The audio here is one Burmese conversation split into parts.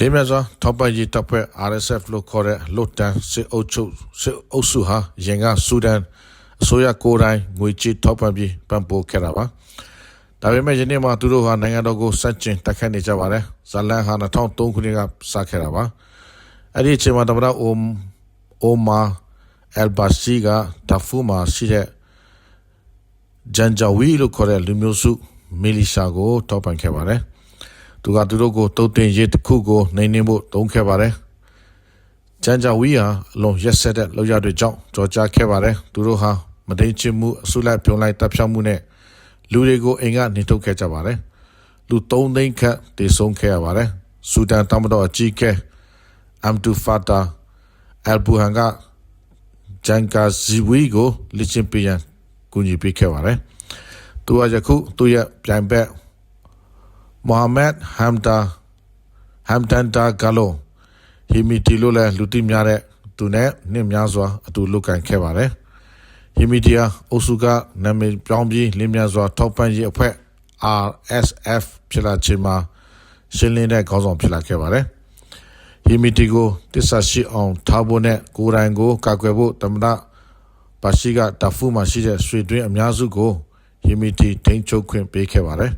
လေးမြတ်စွာထောက်ပံ့ရေးတပ်ဖွဲ့ RSF လို့ခေါ်တဲ့လွတ်တန်းစစ်အုပ်ချုပ်စစ်အုပ်စုဟာရင်ကဆူဒန်အစိုးရကိုယ်တိုင်ငွေကြေးထောက်ပံ့ပြီးပံ့ပိုးခဲ့တာပါဒါပေမဲ့ယနေ့မှာသူတို့ဟာနိုင်ငံတော်ကိုစက်ကျင်တက်ခတ်နေကြပါတယ်ဇလန်ဟာ2003ခုနှစ်ကစခဲ့တာပါအဲ့ဒီအချိန်မှာတမရအိုအိုမာအယ်ဘာစီကဒါဖူမာရှိတဲ့ဂျန်ဂျာဝီလို့ခေါ်တဲ့လူမျိုးစုမီလီရှာကိုထောက်ပံ့ခဲ့ပါတယ် သူကသူတို့ကိုတုတ်တင်ရေးတစ်ခုကိုနှိမ်နှင်းဖို့တုံးခဲ့ပါတယ်။ဂျန်ဂျာဝီဟာအလုံးရက်ဆက်တဲ့လောက်ရတွေကြောင့်ကြော်ကြားခဲ့ပါတယ်။သူတို့ဟာမတိန်ချမှုအစုလိုက်ပြုံလိုက်တပ်ဖြောက်မှုနဲ့လူတွေကိုအိမ်ကနေထုတ်ခဲ့ကြပါတယ်။လူ၃သိန်းခန့်တည်ဆုံးခဲ့ရပါတယ်။ဆူဒန်တမတော်အကြီးအကဲအမ်တူဖာတာအယ်ဘူဟန်ကဂျန်ကာဇီဝီကိုလက်ချင်းပြရန်ကူညီပေးခဲ့ပါတယ်။သူကယခုသူ့ရဲ့ပြိုင်ဘက် မိုဟာမက်ဟမ်တာဟမ်တန်တာဂါလိုဟီမီတီလို့လည်းလူသိများတဲ့သူနဲ့နှစ်များစွာအတူလုပ်ကန်ခဲ့ပါတယ်ဟီမီတီယာအိုဆူကနာမည်ပြောင်းပြီးလင်းများစွာထောက်ပံ့ရေးအဖွဲ့ RSF ဖြစ်လာခြင်းမှာရှင်းလင်းတဲ့ခေါင်းဆောင်ဖြစ်လာခဲ့ပါတယ်ဟီမီတီကိုတစ္ဆာရှိအောင်ထားဖို့နဲ့ကိုယ်တိုင်ကိုကာကွယ်ဖို့တမနာပါရှိကတဖူမှာရှိတဲ့ရွှေတွင်းအများစုကိုဟီမီတီထိန်းချုပ်ခွင့်ပေးခဲ့ပါတယ်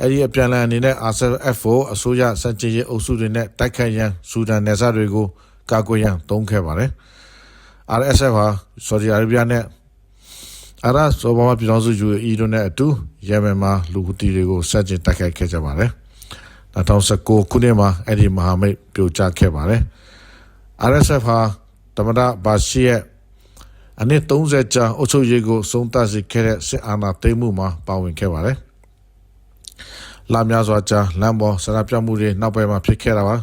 အဲ့ဒီအပြန်လည်အနေနဲ့ RSF အစိုးရစံချေရေးအုပ်စုတွေနဲ့တိုက်ခိုက်ရန်ဆူဒန်နယ်စပ်တွေကိုကာကွယ်ရန်တုံးခဲ့ပါတယ်။ RSF ဟာဆော်ဒီအာရေဗျနဲ့အာရဆိုဘာမပြည်တော်စု UAE တို့နဲ့အတူယမန်မှာလူဟူတီတွေကိုစတင်တိုက်ခိုက်ခဲ့ကြပါတယ်။2019ခုနှစ်မှာအဲ့ဒီမဟာမိတ်ပြိုကျခဲ့ပါတယ်။ RSF ဟာတမဒဘာရှိရဲ့အနည်း30ကြာအုပ်ချုပ်ရေးကိုစုံသတ်စေခဲ့တဲ့စစ်အာဏာသိမ်းမှုမှာပါဝင်ခဲ့ပါတယ်။ လာများစွာကြာလမ်းပေါ်ဆန္ဒပြမှုတွေနောက်ပိုင်းမှာဖြစ်ခဲ့တာပါ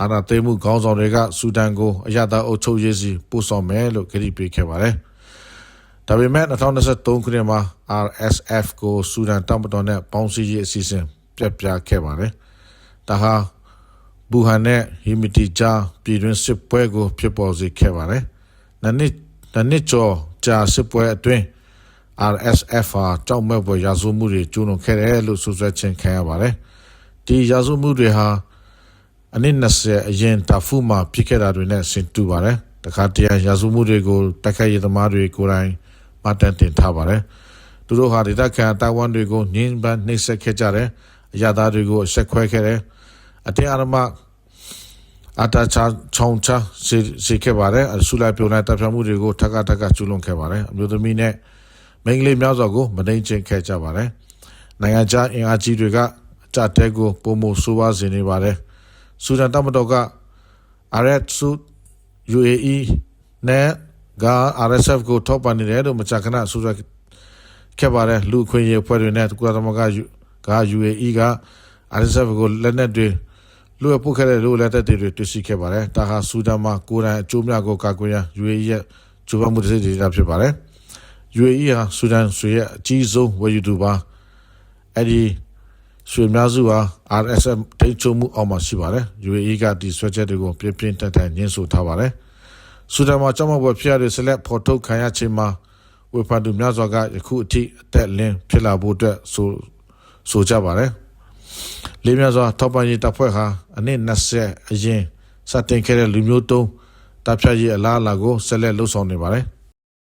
အာနာသိမှုခေါင်းဆောင်တွေကဆူဒန်ကိုအရသာအုပ်ချုပ်ရေးစီပို့ဆောင်မယ်လို့ကြေညာပေးခဲ့ပါတယ်ဒါပေမဲ့2023ခုနှစ်မှာ RSF ကိုဆူဒန်တပ်မတော်နဲ့ပေါင်းစည်းရေးအစီအစဉ်ပြတ်ပြားခဲ့ပါတယ်ဒါဟာဘူဟန်နဲ့ဟီမီတီဂျာပြည်တွင်းစစ်ပွဲကိုဖြစ်ပေါ်စေခဲ့ပါတယ်။နှစ်နှစ်နှစ်ကျော်ကြာစစ်ပွဲအတွင်း RSF ဟာကြောက်မဲ့ပွဲရာဇဝမှုတွေကျူးလွန်ခဲ့တယ်လို့ဆိုဆွဲခြင်းခံရပါတယ်။ဒီရာဇဝမှုတွေဟာအနည်း20အရင်တာဖူမှာဖြစ်ခဲ့တာတွေနဲ့ဆင်တူပါတယ်။တခါတည်းရာဇဝမှုတွေကိုတိုက်ခိုက်ရေးသမားတွေကိုယ်တိုင်မတန်တင်ထားပါတယ်။သူတို့ဟာဒေသခံတာဝန်တွေကိုညှင်းပန်းနှိပ်စက်ခဲ့ကြတယ်။အရသာတွေကိုအဆက်ခွဲခဲ့တယ်။အတင်းအဓမ္မအတာချာချောင်းချစေစေခဲ့ပါတယ်။အဆူလိုက်ပြုံလိုက်တပ်ဖြတ်မှုတွေကိုထပ်ကထပ်ကကျူးလွန်ခဲ့ပါတယ်။အမျိုးသမီးနဲ့ မိန်းကလေးများစွာကိုမနှိမ်ချင်ခဲ့ကြပါတယ်။နိုင်ငံခြားအင်အားကြီးတွေကအကြတဲကိုပုံမဆိုးပါစေနေပါတယ်။ဆူဒန်တပ်မတော်က RS စု UAE နဲ့က RSF ကိုထောက်ပံ့နေတယ်လို့မကြာခဏဆိုရခဲ့ပါတယ်လူခွင့်ရေးဖွဲ့တွေနဲ့ကုလသမဂ္ဂက UAE က RSF ကိုလက်နက်တွေလူအပုတ်ခဲ့တဲ့လူလက်သက်တွေတွေ့ရှိခဲ့ပါတယ်။ဒါဟာဆူဒန်မှာကိုယ်တိုင်အကျိုးများကိုကာကွယ်ရန် UAE ရဲ့ကြိုးပမ်းမှုတစ်စိတ်တွေဖြစ်ပါတယ်။ UAE ဟာဆူဒန်ဆွေရဲ့အကြီးဆုံးဝယ်ယူသူပါအဲ့ဒီဆွေများစုဟာ RSF ထိန်းချုပ်မှုအောက်မှာရှိပါတယ် UAE ကဒီဆွဲချက်တွေကိုပြင်းပြင်းထန်ထန်ညှင်းဆိုထားပါတယ်ဆူဒန်မှာကြောက်မပွဲဖျက်ရဆက်လက်ဖော်ထုတ်ခံရခြင်းမှာဝေဖန်သူများစွာကယခုအထိအသက်လင်းဖြစ်လာဖို့အတွက်ဆိုဆိုကြပါတယ်လေးများစွာထောက်ပံ့ရေးတပ်ဖွဲ့ဟာအနည်း20အရင်စတင်ခဲ့တဲ့လူမျိုးတုံးတပ်ဖြတ်ရေးအလားအလာကိုဆက်လက်လှုပ်ဆောင်နေပါတယ်